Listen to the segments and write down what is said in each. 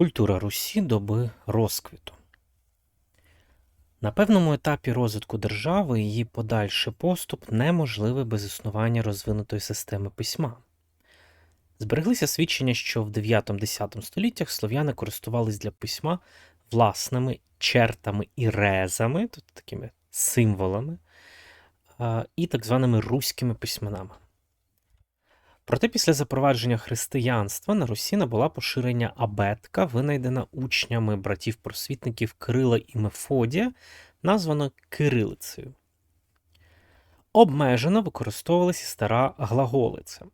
Культура Русі доби розквіту. На певному етапі розвитку держави її подальший поступ неможливий без існування розвинутої системи письма. Збереглися свідчення, що в 9-10 століттях слов'яни користувались для письма власними чертами і резами, тобто такими символами, і так званими руськими письменами. Проте після запровадження християнства на Русі набула поширення абетка, винайдена учнями братів-просвітників Кирила і Мефодія, названа кирилицею. Обмежено використовувалася стара глаголиця.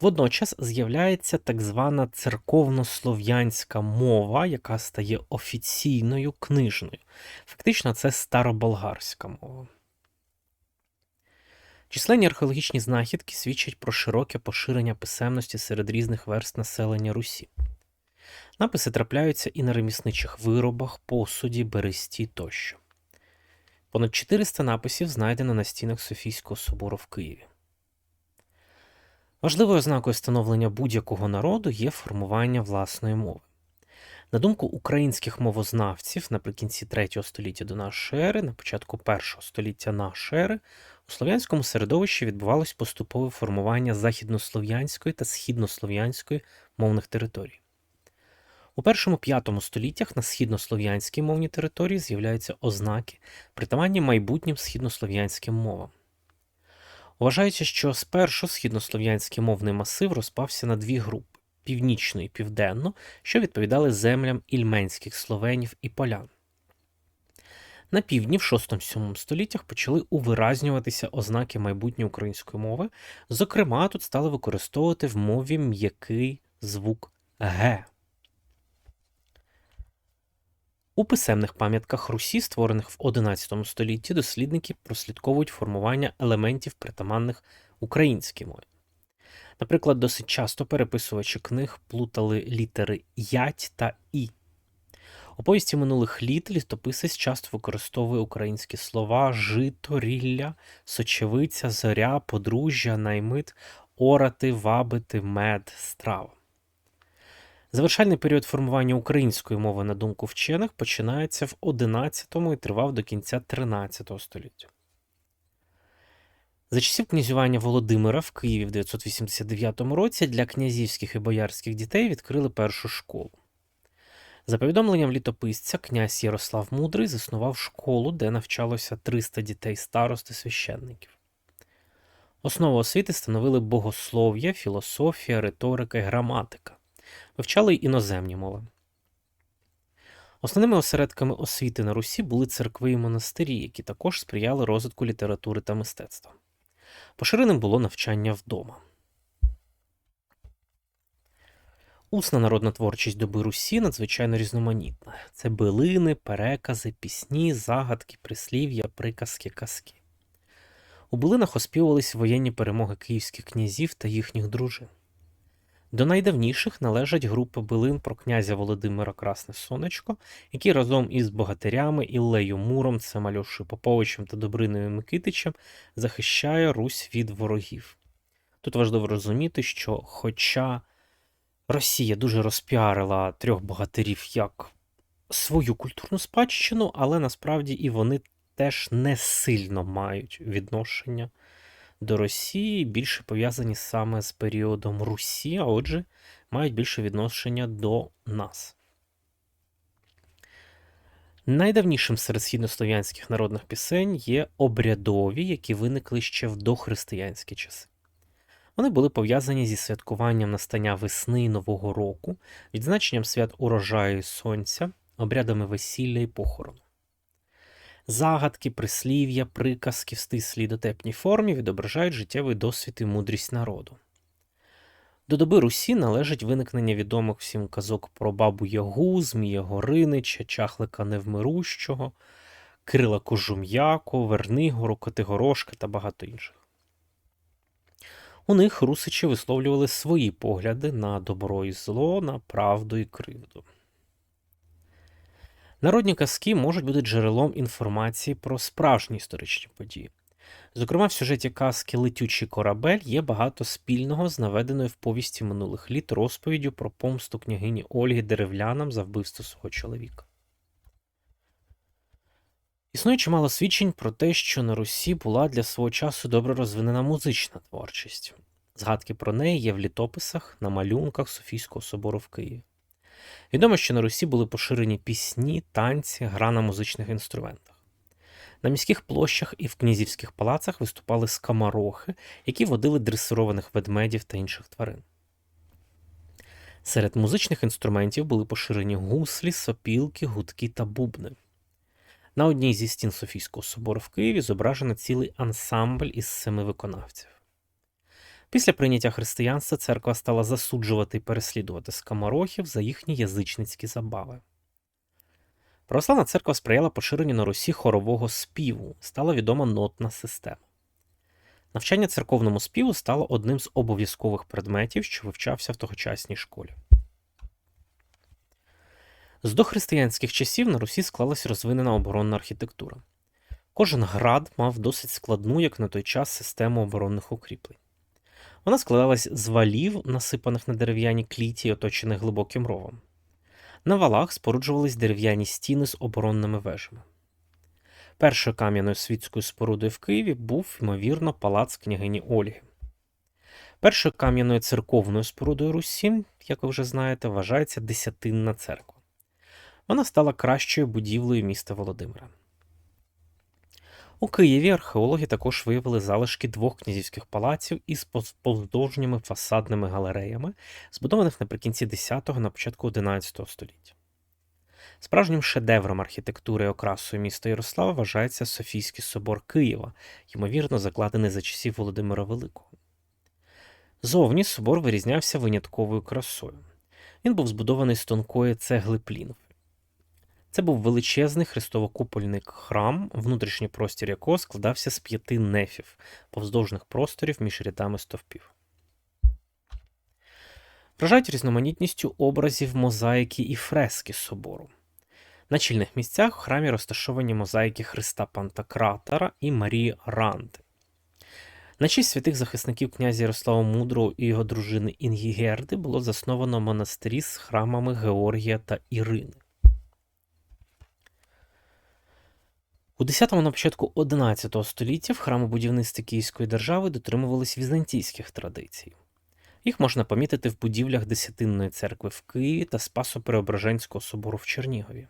Водночас з'являється так звана церковнослов'янська мова, яка стає офіційною книжною. Фактично, це староболгарська мова. Численні археологічні знахідки свідчать про широке поширення писемності серед різних верст населення Русі. Написи трапляються і на ремісничих виробах, посуді, бересті тощо. Понад 400 написів знайдено на стінах Софійського собору в Києві. Важливою ознакою становлення будь-якого народу є формування власної мови. На думку українських мовознавців, наприкінці 3 століття до нашої ери, на початку 1 століття нашої ери, у слов'янському середовищі відбувалось поступове формування західнослов'янської та східнослов'янської мовних територій. У першому п'ятому століттях на східнослов'янській мовній території з'являються ознаки, притаманні майбутнім східнослов'янським мовам. Вважається, що спершу східнослов'янський мовний масив розпався на дві групи північну і південну, що відповідали землям ільменських словенів і полян. На півдні в 6-7 століттях почали увиразнюватися ознаки майбутньої української мови. Зокрема, тут стали використовувати в мові м'який звук Г. У писемних пам'ятках Русі, створених в XI столітті, дослідники прослідковують формування елементів притаманних українській мові. Наприклад, досить часто переписувачі книг плутали літери ять та і. У повісті минулих літ літописець часто використовує українські слова жито, рілля, сочевиця, зоря, подружжя, наймит, орати, вабити, мед, страва. Завершальний період формування української мови на думку вчених починається в XI і тривав до кінця XIII століття. За часів князювання Володимира в Києві в 989 році для князівських і боярських дітей відкрили першу школу. За повідомленням літописця, князь Ярослав Мудрий заснував школу, де навчалося 300 дітей старости священників. Основу освіти становили богослов'я, філософія, риторика і граматика, вивчали й іноземні мови. Основними осередками освіти на Русі були церкви і монастирі, які також сприяли розвитку літератури та мистецтва. Поширеним було навчання вдома. Усна народна творчість доби Русі надзвичайно різноманітна. Це билини, перекази, пісні, загадки, прислів'я, приказки, казки. У билинах оспівувались воєнні перемоги київських князів та їхніх дружин. До найдавніших належать групи билин про князя Володимира Красне Сонечко, які разом із богатирями Іллею Муром, Цемальошою Поповичем та Добриною Микитичем захищає Русь від ворогів. Тут важливо розуміти, що, хоча Росія дуже розпіарила трьох богатирів як свою культурну спадщину, але насправді і вони теж не сильно мають відношення до Росії, більше пов'язані саме з періодом Русі, а отже, мають більше відношення до нас. Найдавнішим серед східнослов'янських народних пісень є обрядові, які виникли ще в дохристиянські часи. Вони були пов'язані зі святкуванням настання весни і Нового року, відзначенням свят урожаю сонця, обрядами весілля і похорону. Загадки, прислів'я, приказки в стислій дотепній формі відображають життєвий досвід і мудрість народу. До доби Русі належить виникнення відомих всім казок про бабу Ягу, Змія Горинича, чахлика Невмирущого, Кирила Кожум'яко, Вернигору, Котигорошка та багато інших. У них русичі висловлювали свої погляди на добро і зло, на правду і кривду. Народні казки можуть бути джерелом інформації про справжні історичні події. Зокрема, в сюжеті казки Летючий корабель є багато спільного з наведеною в повісті минулих літ розповіддю про помсту княгині Ольги деревлянам за вбивство свого чоловіка. Існує чимало свідчень про те, що на Русі була для свого часу добре розвинена музична творчість. Згадки про неї є в літописах, на малюнках Софійського собору в Києві. Відомо, що на Русі були поширені пісні, танці, гра на музичних інструментах. На міських площах і в князівських палацах виступали скамарохи, які водили дресированих ведмедів та інших тварин. Серед музичних інструментів були поширені гуслі, сопілки, гудки та бубни. На одній зі стін Софійського собору в Києві зображено цілий ансамбль із семи виконавців. Після прийняття християнства церква стала засуджувати і переслідувати скамарохів за їхні язичницькі забави. Православна церква сприяла поширенню на Русі хорового співу, стала відома нотна система. Навчання церковному співу стало одним з обов'язкових предметів, що вивчався в тогочасній школі. З дохристиянських часів на Русі склалась розвинена оборонна архітектура. Кожен град мав досить складну, як на той час, систему оборонних укріплень. Вона складалась з валів, насипаних на дерев'яні кліті і оточених глибоким ровом. На валах споруджувались дерев'яні стіни з оборонними вежами. Першою кам'яною світською спорудою в Києві був, ймовірно, палац княгині Ольги. Першою кам'яною церковною спорудою Русі, як ви вже знаєте, вважається Десятинна церква. Вона стала кращою будівлею міста Володимира. У Києві археологи також виявили залишки двох князівських палаців із повздовжніми фасадними галереями, збудованих наприкінці X на початку XI століття. Справжнім шедевром архітектури і окрасою міста Ярослава вважається Софійський собор Києва, ймовірно, закладений за часів Володимира Великого. Зовні собор вирізнявся винятковою красою. Він був збудований з тонкої цегли плінфи. Це був величезний хрестовокупольний храм, внутрішній простір якого складався з п'яти нефів, повздовжних просторів між рядами стовпів. Вражають різноманітністю образів мозаїки і фрески собору. На чільних місцях в храмі розташовані мозаїки Христа Пантократора і Марії Ранти. На честь святих захисників князя Ярослава Мудрого і його дружини Інгігерди було засновано монастирі з храмами Георгія та Ірини. У 10-му на початку 11 століття в храмобудівництві Київської держави дотримувались візантійських традицій. Їх можна помітити в будівлях Десятинної церкви в Києві та Спасо-Преображенського собору в Чернігові.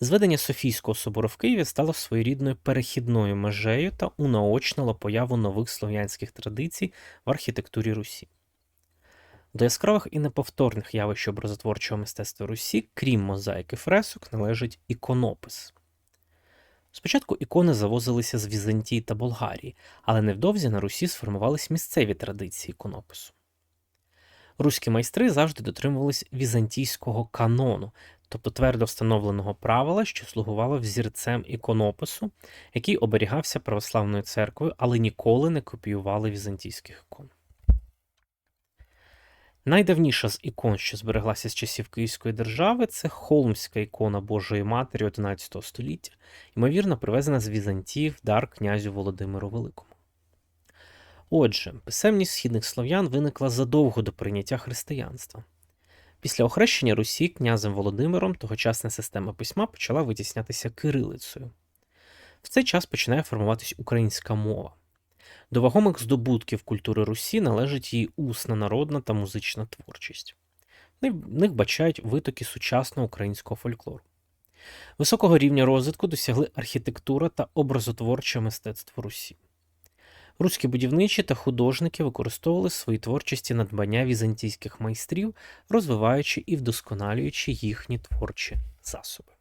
Зведення Софійського собору в Києві стало своєрідною перехідною межею та унаочнило появу нових слов'янських традицій в архітектурі Русі. До яскравих і неповторних явищ образотворчого мистецтва Русі, крім мозаїки фресок, належить іконопис. Спочатку ікони завозилися з Візантії та Болгарії, але невдовзі на Русі сформувались місцеві традиції іконопису. Руські майстри завжди дотримувались візантійського канону, тобто твердо встановленого правила, що слугувало взірцем іконопису, який оберігався православною церквою, але ніколи не копіювали візантійських ікон. Найдавніша з ікон, що збереглася з часів Київської держави, це холмська ікона Божої Матері XI століття, ймовірно, привезена з Візантії дар князю Володимиру Великому. Отже, писемність східних слов'ян виникла задовго до прийняття християнства. Після охрещення Русі князем Володимиром тогочасна система письма почала витіснятися кирилицею. В цей час починає формуватись українська мова. До вагомих здобутків культури Русі належить її усна народна та музична творчість. В них бачають витоки сучасного українського фольклору. Високого рівня розвитку досягли архітектура та образотворче мистецтво Русі. Руські будівничі та художники використовували свої творчості надбання візантійських майстрів, розвиваючи і вдосконалюючи їхні творчі засоби.